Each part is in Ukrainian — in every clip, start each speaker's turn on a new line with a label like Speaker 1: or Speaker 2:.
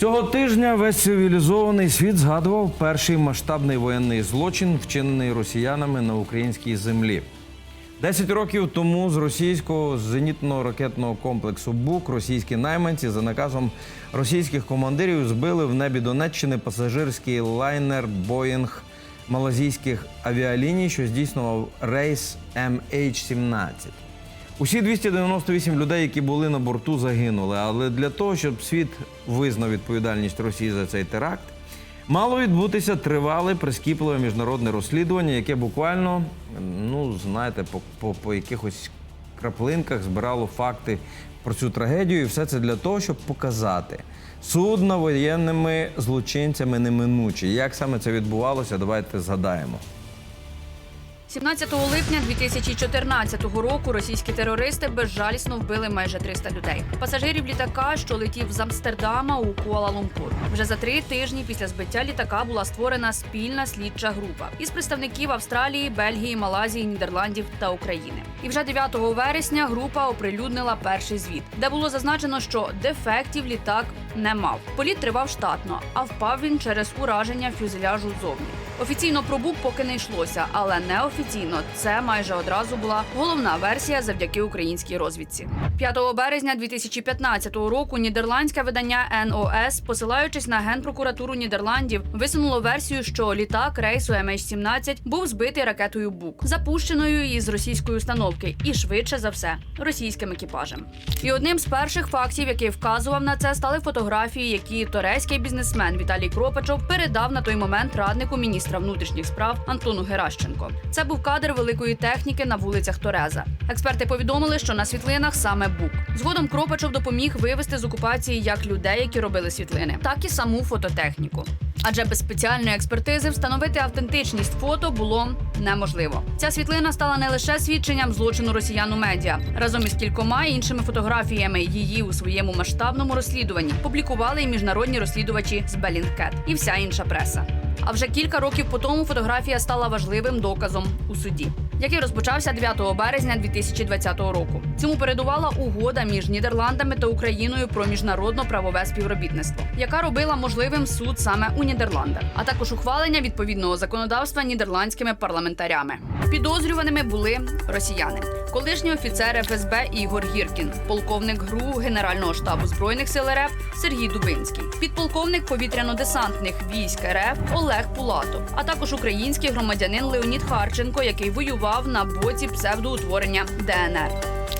Speaker 1: Цього тижня весь цивілізований світ згадував перший масштабний воєнний злочин, вчинений росіянами на українській землі. Десять років тому з російського зенітно-ракетного комплексу БУК російські найманці за наказом російських командирів збили в небі Донеччини пасажирський лайнер Боїнг малазійських авіаліній, що здійснював рейс MH17. Усі 298 людей, які були на борту, загинули. Але для того, щоб світ визнав відповідальність Росії за цей теракт, мало відбутися тривале прискіпливе міжнародне розслідування, яке буквально, ну знаєте, по, по, по якихось краплинках збирало факти про цю трагедію, і все це для того, щоб показати. Суд над воєнними злочинцями неминучий. Як саме це відбувалося, давайте згадаємо.
Speaker 2: 17 липня 2014 року російські терористи безжалісно вбили майже 300 людей. Пасажирів літака, що летів з Амстердама у Куала-Лумпур. Вже за три тижні після збиття літака була створена спільна слідча група із представників Австралії, Бельгії, Малазії, Нідерландів та України. І вже 9 вересня група оприлюднила перший звіт, де було зазначено, що дефектів літак не мав. Політ тривав штатно, а впав він через ураження фюзеляжу зовні. Офіційно про бук поки не йшлося, але неофіційно це майже одразу була головна версія завдяки українській розвідці. 5 березня 2015 року нідерландське видання НОС, посилаючись на генпрокуратуру Нідерландів, висунуло версію, що літак рейсу MH17 був збитий ракетою Бук, запущеною із російської установки, і швидше за все російським екіпажем. І одним з перших фактів, який вказував на це, стали фотографії, які турецький бізнесмен Віталій Кропачов передав на той момент раднику міністра внутрішніх справ Антону Геращенко. Це був кадр великої техніки на вулицях Тореза. Експерти повідомили, що на світлинах саме бук. Згодом Кропачов допоміг вивести з окупації як людей, які робили світлини, так і саму фототехніку. Адже без спеціальної експертизи встановити автентичність фото було неможливо. Ця світлина стала не лише свідченням злочину росіян у медіа. Разом із кількома іншими фотографіями її у своєму масштабному розслідуванні публікували і міжнародні розслідувачі з Bellingcat і вся інша преса. А вже кілька років по тому фотографія стала важливим доказом у суді, який розпочався 9 березня 2020 року. Цьому передувала угода між Нідерландами та Україною про міжнародно-правове співробітництво, яка робила можливим суд саме у Нідерландах, а також ухвалення відповідного законодавства нідерландськими парламентарями. Підозрюваними були росіяни, колишній офіцер ФСБ Ігор Гіркін, полковник ГРУ Генерального штабу збройних сил РФ Сергій Дубинський, підполковник повітряно-десантних військ РФ Олег Пулатов, а також український громадянин Леонід Харченко, який воював на боці псевдоутворення ДНР.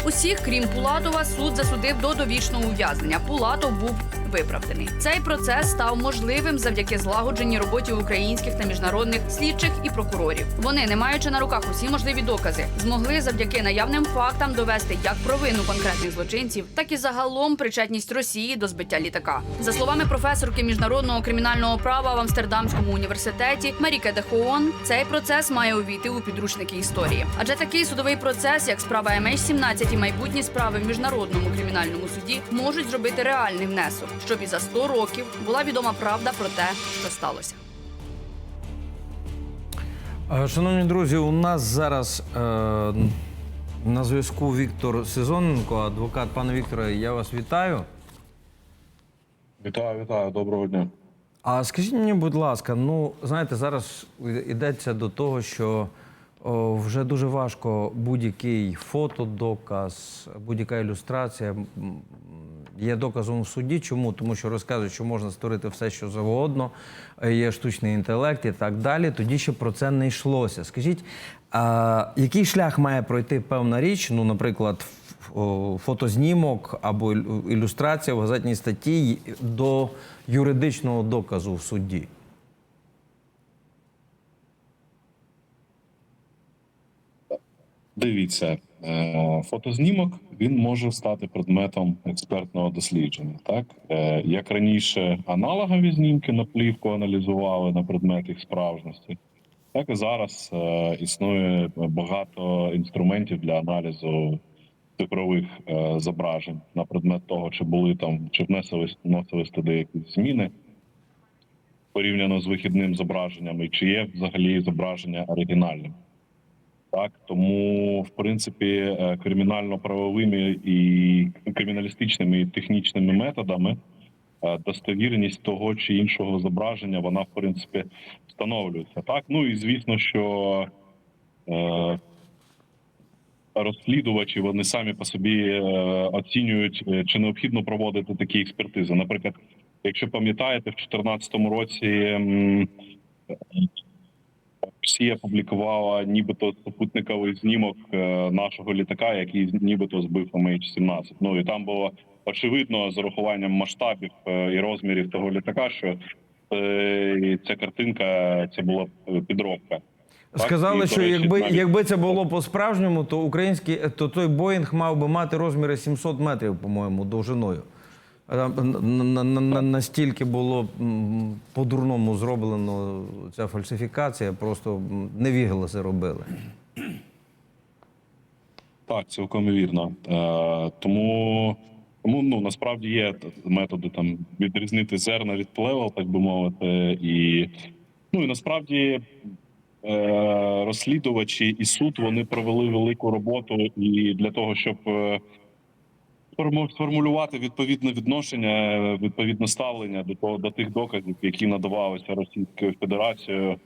Speaker 2: Усіх, крім Пулатова, суд засудив до довічного ув'язнення. Пулатов був виправданий. Цей процес став можливим завдяки злагодженій роботі українських та міжнародних слідчих і прокурорів. Вони, не маючи на руках усі можливі докази, змогли завдяки наявним фактам довести як провину конкретних злочинців, так і загалом причетність Росії до збиття літака. За словами професорки міжнародного кримінального права в Амстердамському університеті Маріке Дехоон, цей процес має увійти у підручники історії. Адже такий судовий процес, як справа MH17 і майбутні справи в міжнародному кримінальному суді, можуть зробити реальний внесок, щоб і за 100 років була відома правда про те, що сталося.
Speaker 1: Е, Шановні друзі, у нас зараз е, на зв'язку Віктор Сезоненко, адвокат. Пане Вікторе, я вас вітаю.
Speaker 3: Вітаю, вітаю, доброго дня.
Speaker 1: А скажіть мені, будь ласка, ну знаєте, зараз йдеться до того, що о, вже дуже важко будь-який фотодоказ, будь-яка ілюстрація є доказом в суді. Чому? Тому що розказують, що можна створити все, що завгодно, е, є штучний інтелект і так далі. Тоді ще про це не йшлося. Скажіть, а який шлях має пройти певна річ? Ну, наприклад, фотознімок або ілюстрація в газетній статті до юридичного доказу в суді?
Speaker 3: Дивіться, е, фотознімок він може стати предметом експертного дослідження. Так Е, як раніше аналогові знімки на плівку аналізували на предмет їх справжності, так і зараз е, існує багато інструментів для аналізу цифрових зображень на предмет того, чи були там, чи внесли вносили туди якісь зміни порівняно з вихідним зображенням, і чи є взагалі зображення оригінальним. Так, тому в принципі е, кримінально-правовими і криміналістичними і технічними методами е, достовірність того чи іншого зображення, вона в принципі встановлюється. Так, ну і звісно, що е, розслідувачі вони самі по собі е, оцінюють, е, чи необхідно проводити такі експертизи. Наприклад, якщо пам'ятаєте, в 2014 році м, Росія публікувала нібито супутниковий знімок е, нашого літака, який нібито збив MH17. Ну і там було очевидно з урахуванням масштабів е, і розмірів того літака, що е, ця картинка це була підробка.
Speaker 1: Сказали,
Speaker 3: до
Speaker 1: що
Speaker 3: речі,
Speaker 1: якби,
Speaker 3: навіть-
Speaker 1: якби це було по-справжньому, то український то той Боїнг мав би мати розміри 700 метрів, по-моєму, довжиною. Настільки було по-дурному зроблено ця фальсифікація, просто невігласи робили.
Speaker 3: Так, цілком вірно. Е, тому, тому ну насправді є методи там відрізнити зерна від плевел, так би мовити, і ну і насправді е, розслідувачі і суд вони провели велику роботу і для того, щоб е, сформулювати відповідне відношення, відповідне ставлення до того до тих доказів, які надавалися Російською Федерацією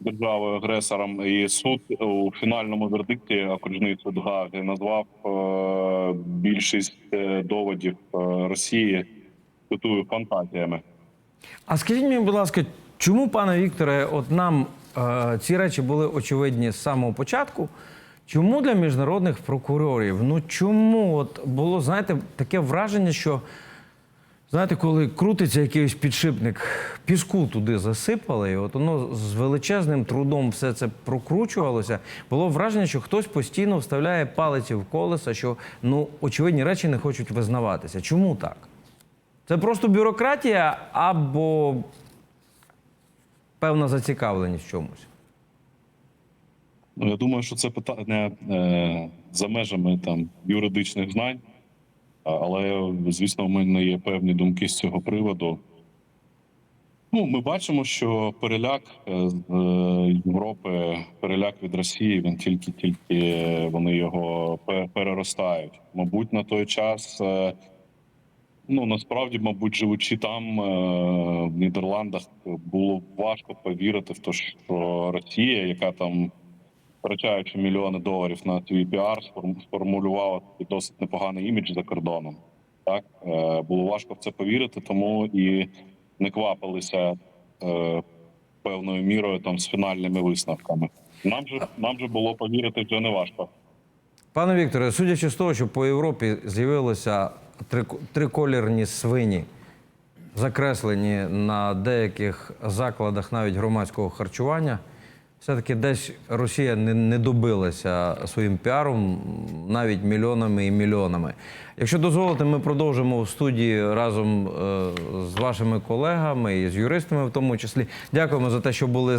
Speaker 3: державою агресором, і суд у фінальному вердикті окружний суд Гаги назвав е, більшість е, доводів е, Росії цитую фантазіями.
Speaker 1: А скажіть мені, будь ласка, чому, пане Вікторе, от нам е, ці речі були очевидні з самого початку? Чому для міжнародних прокурорів? Ну чому от було, знаєте, таке враження, що знаєте, коли крутиться якийсь підшипник, піску туди засипали, і от воно з величезним трудом все це прокручувалося. Було враження, що хтось постійно вставляє палиці в колеса, що ну очевидні речі не хочуть визнаватися. Чому так? Це просто бюрократія або певна зацікавленість в чомусь.
Speaker 3: Ну, я думаю, що це питання е, за межами там юридичних знань, але звісно, в мене є певні думки з цього приводу. Ну, ми бачимо, що переляк е, з е, Європи, переляк від Росії, він тільки тільки вони його переростають. Мабуть, на той час. е, Ну насправді, мабуть, живучи там е, в Нідерландах, було важко повірити в те, що Росія, яка там втрачаючи мільйони доларів на свій піар, сформ- сформулювала досить непоганий імідж за кордоном. Так Е, було важко в це повірити, тому і не квапилися е, певною мірою там з фінальними висновками. Нам же нам же було повірити вже не важко.
Speaker 1: Пане Вікторе, судячи з того, що по Європі з'явилися трико- триколірні свині, закреслені на деяких закладах навіть громадського харчування, все-таки десь Росія не, не добилася своїм піаром навіть мільйонами і мільйонами. Якщо дозволите, ми продовжимо в студії разом е, з вашими колегами і з юристами, в тому числі. Дякуємо за те, що були